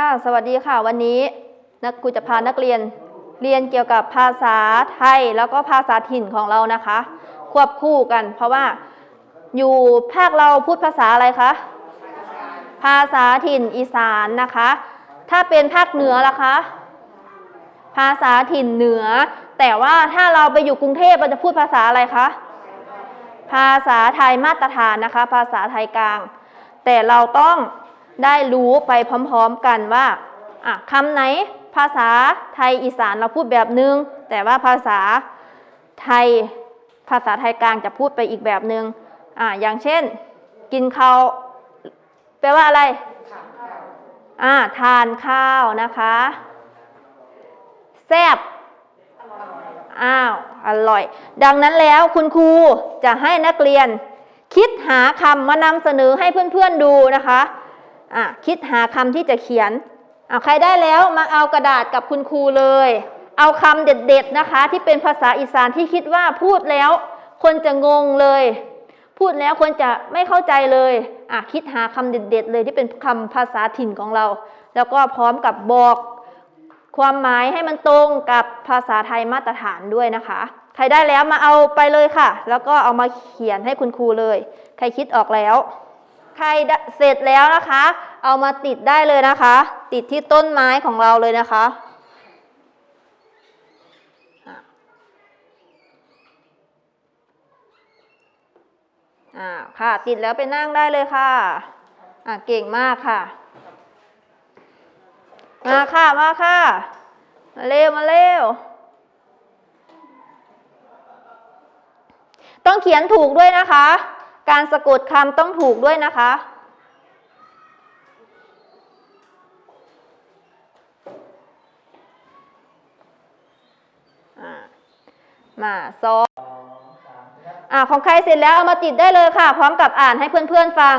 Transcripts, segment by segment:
ค่ะ สวัสดีค่ะ วันนี้นักครูจะพานักเรียนเรียนเกี่ยวกับภาษาไทยแล้วก็ภาษาถิ่นของเรานะคะ ควบคู่กัน เพราะว่าอยู่ภาคเราพูดภาษาอะไรคะภาษาถิ่นอีสานนะคะ ถ้าเป็นภาคเหนือล่ะคะ ภาษาถิ่นเหนือ แต่ว่าถ้าเราไปอยู่กรุงเทพเราจะพูดภาษาอะไรคะภาษาไทยมาตรฐานนะคะ ภาษาไทยกลาง แต่เราต้อง ได้รู้ไปพร้อมๆกันว่าคำไหนภาษาไทยอีสานเราพูดแบบนึง แต่ว่าภาษาไทยภาษาไทยกลางจะพูดไปอีกแบบนึงอะอย่างเช่น กินข้าวแปลว่าอะไรอ่าทานข้าวนะคะแซ่บอ้าวอร่อย ดังนั้นแล้วคุณครูจะให้นักเรียน คิดหาคำมานำเสนอให้เพื่อนๆดูนะคะ อะคิดหาคำที่จะเขียนอะใครได้แล้วมาเอากระดาษกับคุณครูเลย เอาคำเด็ดๆนะคะ ที่เป็นภาษาอีสานที่คิดว่าพูดแล้ว คนจะงงเลย พูดแล้วคนจะไม่เข้าใจเลยอะคิดหาคำเด็ดๆ เลยที่เป็นคำภาษาถิ่นของเรา แล้วก็พร้อมกับบอกความหมายให้มันตรงกับภาษาไทยมาตรฐานด้วยนะคะ ใครได้แล้วมาเอาไปเลยค่ะ แล้วก็เอามาเขียนให้คุณครูเลย ใครคิดออกแล้ว ใครเสร็จแล้วนะคะ เอามาติดได้เลยนะคะ ติดที่ต้นไม้ของเราเลยนะคะ อ่าค่ะ ติดแล้วไปนั่งได้เลยค่ะ อะเก่งมากค่ะ มาค่ะมาค่ะ มาเร็วมาเร็วต้องเขียนถูกด้วยนะคะ การสะกดคำต้องถูกด้วยนะคะ มาซองอ่าของใครเสร็จแล้วเอามาติดได้เลยค่ะ พร้อมกับอ่านให้เพื่อนๆฟัง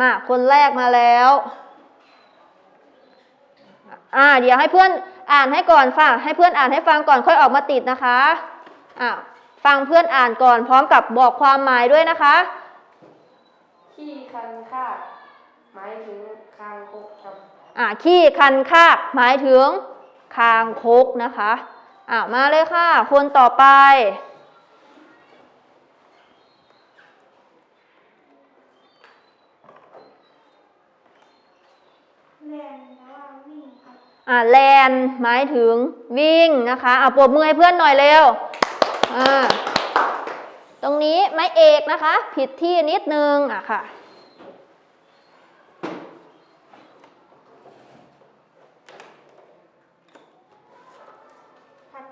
มาคนแรกมาแล้วอ่าเดี๋ยวให้เพื่อนอ่านให้ก่อนฟังให้เพื่อนอ่านให้ฟังก่อนค่อยออกมาติดนะคะอ่าฟังเพื่อนอ่านก่อนพร้อมกับบอกความหมายด้วยนะคะขี้คันคาดหมายถึงคางคกครับอ่าขี้คันคากหมายถึง คางคกนะคะอ่ามาเลยค่ะ คนต่อไปแรงแล้วว่าวิ่งครับอ่าแลนหมายถึงวิ่งนะคะอ่าปรบมือให้เพื่อนหน่อยเร็วอ่าตรงนี้ไม้เอกนะคะ ผิดที่นิดนึงอะค่ะ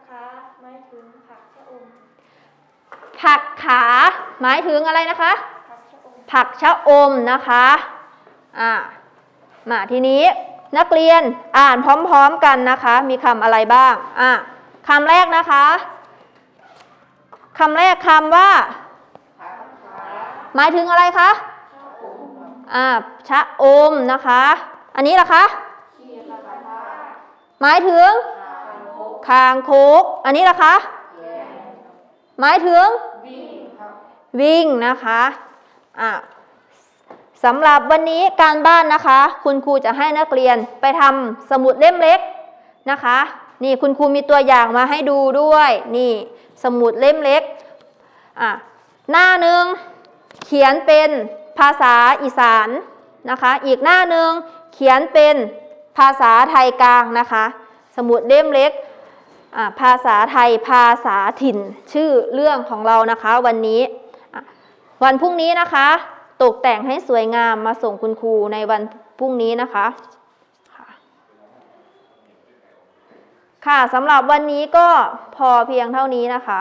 ขาหมายถึงผักชะอม ผักขา หมายถึงอะไรนะคะ ผักชะอม ผักชะอมนะคะ อ่า มาทีนี้นักเรียนอ่านพร้อมๆกันนะคะ มีคำอะไรบ้าง อะคำแรกนะคะคำแรกคำว่า หมายถึงอะไรคะอ่าชะอมนะคะ อันนี้ล่ะคะ หมายถึง คางคกอันนี้ล่ะคะ หมายถึง วิ่งนะคะอะสำหรับวันนี้การบ้านนะคะ คุณครูจะให้นักเรียนไปทำสมุดเล่มเล็กนะคะ นี่คุณครูมีตัวอย่างมาให้ดูด้วย นี่สมุดเล่มเล็กอะหน้าหนึ่งเขียนเป็นภาษาอีสานนะคะ อีกหน้าหนึ่งเขียนเป็นภาษาไทยกลางนะคะ สมุดเล่มเล็ก ภาษาไทยภาษาถิ่นชื่อเรื่องของเรานะคะวันนี้ วันพรุ่งนี้นะคะ ตกแต่งให้สวยงามมาส่งคุณครูในวันพรุ่งนี้นะคะ ค่ะสำหรับวันนี้ก็พอเพียงเท่านี้นะคะ